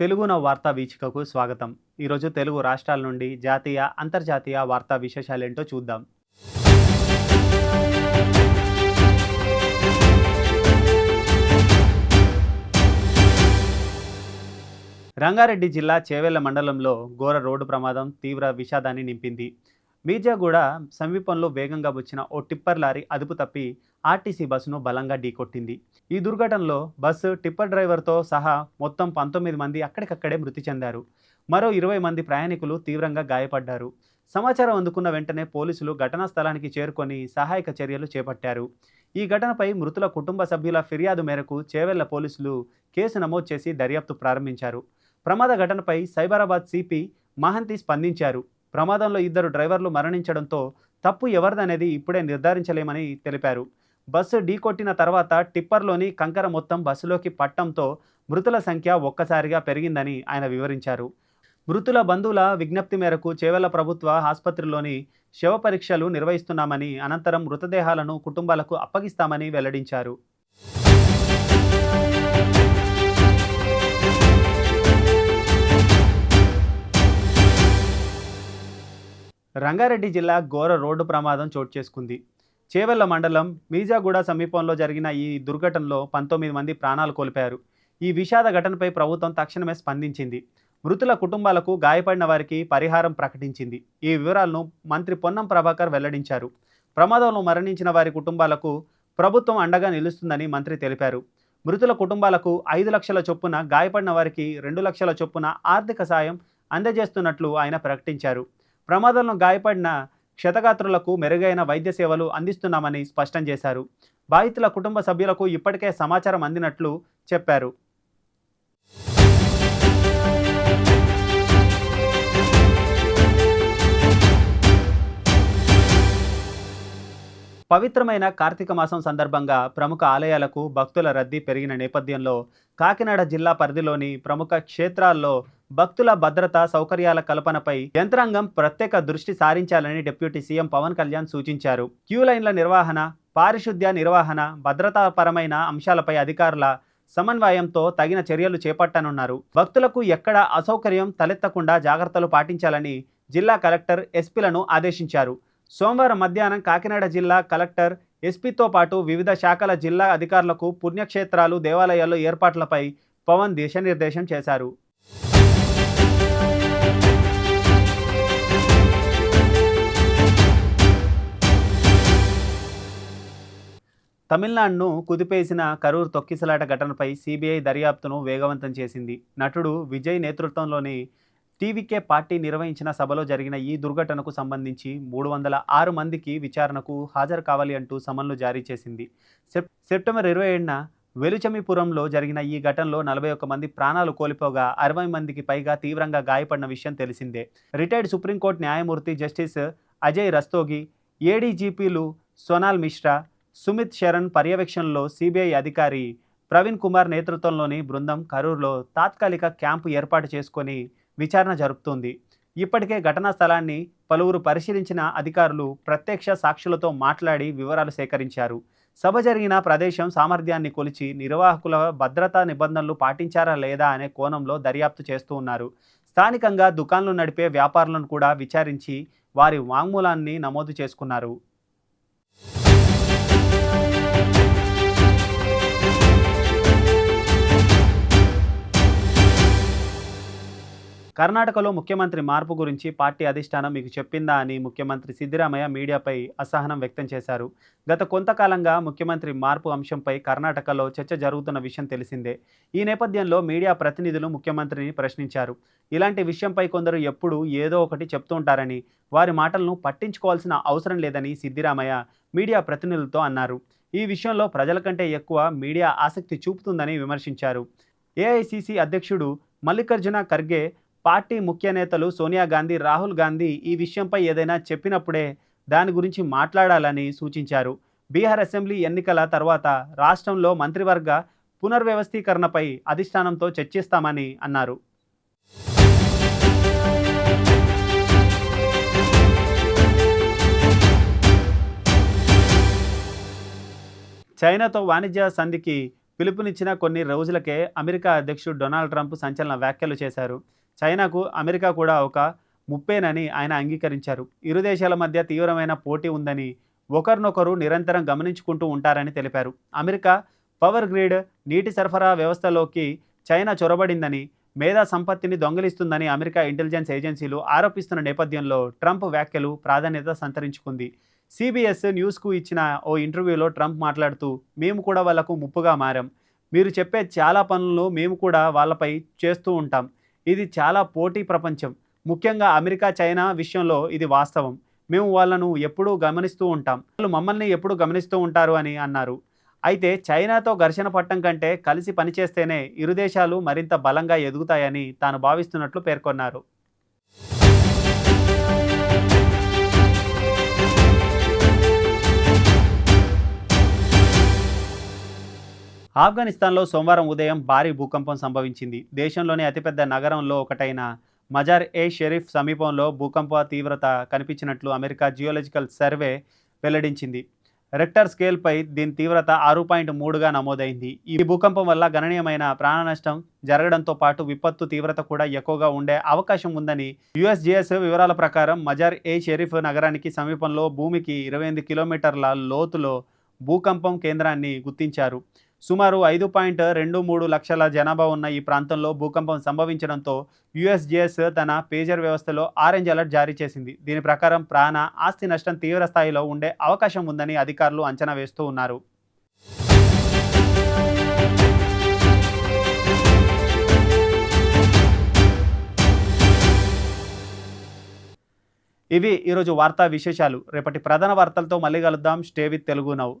తెలుగున వార్తా వీక్షికకు స్వాగతం. ఈరోజు తెలుగు రాష్ట్రాల నుండి జాతీయ అంతర్జాతీయ వార్తా విశేషాలేంటో చూద్దాం. రంగారెడ్డి జిల్లా చేవెళ్ళ మండలంలో ఘోర రోడ్డు ప్రమాదం తీవ్ర విషాదాన్ని నింపింది. మీర్జాగూడ సమీపంలో వేగంగా వచ్చిన ఓ టిప్పర్ లారీ అదుపు తప్పి ఆర్టీసీ బస్సును బలంగా ఢీకొట్టింది. ఈ దుర్ఘటనలో బస్సు టిప్పర్ డ్రైవర్తో సహా మొత్తం పంతొమ్మిది మంది అక్కడికక్కడే మృతి చెందారు. మరో ఇరవై మంది ప్రయాణికులు తీవ్రంగా గాయపడ్డారు. సమాచారం అందుకున్న వెంటనే పోలీసులు ఘటనా స్థలానికి చేరుకొని సహాయక చర్యలు చేపట్టారు. ఈ ఘటనపై మృతుల కుటుంబ సభ్యుల ఫిర్యాదు మేరకు చేవెళ్ళ పోలీసులు కేసు నమోదు చేసి దర్యాప్తు ప్రారంభించారు. ప్రమాద ఘటనపై సైబరాబాద్ సిపి మహంతి స్పందించారు. ప్రమాదంలో ఇద్దరు డ్రైవర్లు మరణించడంతో తప్పు ఎవరిదనేది ఇప్పుడే నిర్ధారించలేమని తెలిపారు. బస్సు ఢీకొట్టిన తర్వాత టిప్పర్లోని కంకర మొత్తం బస్సులోకి పట్టంతో మృతుల సంఖ్య ఒక్కసారిగా పెరిగిందని ఆయన వివరించారు. మృతుల బంధువుల విజ్ఞప్తి మేరకు చేవెళ్ళ ప్రభుత్వ ఆసుపత్రిలోని శవ పరీక్షలు నిర్వహిస్తున్నామని అనంతరం మృతదేహాలను కుటుంబాలకు అప్పగిస్తామని వెల్లడించారు. రంగారెడ్డి జిల్లా ఘోర రోడ్డు ప్రమాదం చోటు చేసుకుంది. చేవెళ్ళ మండలం మీజాగూడ సమీపంలో జరిగిన ఈ దుర్ఘటనలో పంతొమ్మిది మంది ప్రాణాలు కోల్పోయారు. ఈ విషాద ఘటనపై ప్రభుత్వం తక్షణమే స్పందించింది. మృతుల కుటుంబాలకు గాయపడిన వారికి పరిహారం ప్రకటించింది. ఈ వివరాలను మంత్రి పొన్నం ప్రభాకర్ వెల్లడించారు. ప్రమాదంలో మరణించిన వారి కుటుంబాలకు ప్రభుత్వం అండగా నిలుస్తుందని మంత్రి తెలిపారు. మృతుల కుటుంబాలకు ఐదు లక్షల చొప్పున గాయపడిన వారికి రెండు లక్షల చొప్పున ఆర్థిక సాయం అందజేస్తున్నట్లు ఆయన ప్రకటించారు. ప్రమాదంలో గాయపడిన క్షతగాత్రులకు మెరుగైన వైద్య సేవలు అందిస్తున్నామని స్పష్టం చేశారు. బాధితుల కుటుంబ సభ్యులకు ఇప్పటికే సమాచారం అందినట్లు చెప్పారు. పవిత్రమైన కార్తీక మాసం సందర్భంగా ప్రముఖ ఆలయాలకు భక్తుల రద్దీ పెరిగిన నేపథ్యంలో కాకినాడ జిల్లా పరిధిలోని ప్రముఖ క్షేత్రాల్లో భక్తుల భద్రత సౌకర్యాల కల్పనపై యంత్రాంగం ప్రత్యేక దృష్టి సారించాలని డిప్యూటీ సీఎం పవన్ కళ్యాణ్ సూచించారు. క్యూ లైన్ల నిర్వహణ పారిశుద్ధ్య నిర్వహణ భద్రతాపరమైన అంశాలపై అధికారుల సమన్వయంతో తగిన చర్యలు చేపట్టనున్నారు. భక్తులకు ఎక్కడ అసౌకర్యం తలెత్తకుండా జాగ్రత్తలు పాటించాలని జిల్లా కలెక్టర్ ఎస్పీలను ఆదేశించారు. సోమవారం మధ్యాహ్నం కాకినాడ జిల్లా కలెక్టర్ ఎస్పీతో పాటు వివిధ శాఖల జిల్లా అధికారులకు పుణ్యక్షేత్రాలు దేవాలయాల్లో ఏర్పాట్లపై పవన్ దిశానిర్దేశం చేశారు. తమిళనాడును కుదిపేసిన కరూర్ తొక్కిసలాట ఘటనపై సిబిఐ దర్యాప్తును వేగవంతం చేసింది. నటుడు విజయ్ నేతృత్వంలోని టీవీకే పార్టీ నిర్వహించిన సభలో జరిగిన ఈ దుర్ఘటనకు సంబంధించి మూడు వందల ఆరు మందికి విచారణకు హాజరు కావాలి అంటూ సమన్లు జారీ చేసింది. సెప్ సెప్టెంబర్ ఇరవై ఏడున వెలుచమిపురంలో జరిగిన ఈ ఘటనలో నలభై ఒక్క మంది ప్రాణాలు కోల్పోగా అరవై మందికి పైగా తీవ్రంగా గాయపడిన విషయం తెలిసిందే. రిటైర్డ్ సుప్రీంకోర్టు న్యాయమూర్తి జస్టిస్ అజయ్ రస్తోగి ఏడీజీపీలు సోనాల్ మిశ్రా సుమిత్ శరణ్ పర్యవేక్షణలో సిబిఐ అధికారి ప్రవీణ్ కుమార్ నేతృత్వంలోని బృందం కరూర్లో తాత్కాలిక క్యాంపు ఏర్పాటు చేసుకొని విచారణ జరుపుతోంది. ఇప్పటికే ఘటనా స్థలాన్ని పలువురు పరిశీలించిన అధికారులు ప్రత్యక్ష సాక్షులతో మాట్లాడి వివరాలు సేకరించారు. సభ జరిగిన ప్రదేశం సామర్థ్యాన్ని కొలిచి నిర్వాహకుల భద్రతా నిబంధనలు పాటించారా లేదా అనే కోణంలో దర్యాప్తు చేస్తూ ఉన్నారు. స్థానికంగా దుకాన్లు నడిపే వ్యాపారులను కూడా విచారించి వారి వాంగ్మూలాన్ని నమోదు చేసుకున్నారు. కర్ణాటకలో ముఖ్యమంత్రి మార్పు గురించి పార్టీ అధిష్టానం మీకు చెప్పిందా అని ముఖ్యమంత్రి సిద్దిరామయ్య మీడియాపై అసహనం వ్యక్తం చేశారు. గత కొంతకాలంగా ముఖ్యమంత్రి మార్పు అంశంపై కర్ణాటకలో చర్చ జరుగుతున్న విషయం తెలిసిందే. ఈ నేపథ్యంలో మీడియా ప్రతినిధులు ముఖ్యమంత్రిని ప్రశ్నించారు. ఇలాంటి విషయంపై కొందరు ఎప్పుడూ ఏదో ఒకటి చెప్తుంటారని వారి మాటలను పట్టించుకోవాల్సిన అవసరం లేదని సిద్దిరామయ్య మీడియా ప్రతినిధులతో అన్నారు. ఈ విషయంలో ప్రజల కంటే ఎక్కువ మీడియా ఆసక్తి చూపుతుందని విమర్శించారు. ఏఐసిసి అధ్యక్షుడు మల్లికార్జున ఖర్గే పార్టీ ముఖ్య నేతలు సోనియా గాంధీ రాహుల్ గాంధీ ఈ విషయంపై ఏదైనా చెప్పినప్పుడే దాని గురించి మాట్లాడాలని సూచించారు. బీహార్ అసెంబ్లీ ఎన్నికల తర్వాత రాష్ట్రంలో మంత్రివర్గ పునర్వ్యవస్థీకరణపై అధిష్టానంతో చర్చిస్తామని అన్నారు. చైనాతో వాణిజ్య సంధికి పిలుపునిచ్చిన కొన్ని రోజులకే అమెరికా అధ్యక్షుడు డొనాల్డ్ ట్రంప్ సంచలన వ్యాఖ్యలు చేశారు. చైనాకు అమెరికా కూడా ఒక ముప్పేనని ఆయన అంగీకరించారు. ఇరు దేశాల మధ్య తీవ్రమైన పోటీ ఉందని ఒకరినొకరు నిరంతరం గమనించుకుంటూ ఉంటారని తెలిపారు. అమెరికా పవర్ గ్రిడ్ నీటి సరఫరా వ్యవస్థలోకి చైనా చొరబడిందని మేధా సంపత్తిని దొంగిలిస్తుందని అమెరికా ఇంటెలిజెన్స్ ఏజెన్సీలు ఆరోపిస్తున్న నేపథ్యంలో ట్రంప్ వ్యాఖ్యలు ప్రాధాన్యత సంతరించుకుంది. సిబిఎస్ న్యూస్కు ఇచ్చిన ఓ ఇంటర్వ్యూలో ట్రంప్ మాట్లాడుతూ మేము కూడా వాళ్ళకు ముప్పుగా మారాం. మీరు చెప్పే చాలా పనులు మేము కూడా వాళ్ళపై చేస్తూ ఉంటాం. ఇది చాలా పోటీ ప్రపంచం. ముఖ్యంగా అమెరికా చైనా విషయంలో ఇది వాస్తవం. మేము వాళ్ళను ఎప్పుడూ గమనిస్తూ ఉంటాం. వాళ్ళు మమ్మల్ని ఎప్పుడు గమనిస్తూ ఉంటారు అని అన్నారు. అయితే చైనాతో ఘర్షణ పట్టం కంటే కలిసి పనిచేస్తేనే ఇరు దేశాలు మరింత బలంగా ఎదుగుతాయని తాను భావిస్తున్నట్లు పేర్కొన్నారు. ఆఫ్ఘనిస్తాన్లో సోమవారం ఉదయం భారీ భూకంపం సంభవించింది. దేశంలోని అతిపెద్ద నగరంలో ఒకటైన మజార్ ఏ షెరీఫ్ సమీపంలో భూకంప తీవ్రత కనిపించినట్లు అమెరికా జియోలజికల్ సర్వే వెల్లడించింది. రెక్టర్ స్కేల్పై దీని తీవ్రత ఆరు పాయింట్ మూడుగా నమోదైంది. ఈ భూకంపం వల్ల గణనీయమైన ప్రాణ నష్టం జరగడంతో పాటు విపత్తు తీవ్రత కూడా ఎక్కువగా ఉండే అవకాశం ఉందని యుఎస్జిఎస్ వివరాల ప్రకారం మజార్ ఏ షెరీఫ్ నగరానికి సమీపంలో భూమికి ఇరవై ఎనిమిది కిలోమీటర్ల లోతులో భూకంపం కేంద్రాన్ని గుర్తించారు. సుమారు ఐదు పాయింట్ రెండు మూడు లక్షల జనాభా ఉన్న ఈ ప్రాంతంలో భూకంపం సంభవించడంతో యుఎస్జిఎస్ తన పేజర్ వ్యవస్థలో ఆరెంజ్ అలర్ట్ జారీ చేసింది. దీని ప్రకారం ప్రాణ ఆస్తి నష్టం తీవ్ర స్థాయిలో ఉండే అవకాశం ఉందని అధికారులు అంచనా వేస్తూ ఉన్నారు. ఇవి ఈరోజు వార్తా విశేషాలు. రేపటి ప్రధాన వార్తలతో మళ్ళీ కలుద్దాం. స్టే విత్ తెలుగు నవ్వు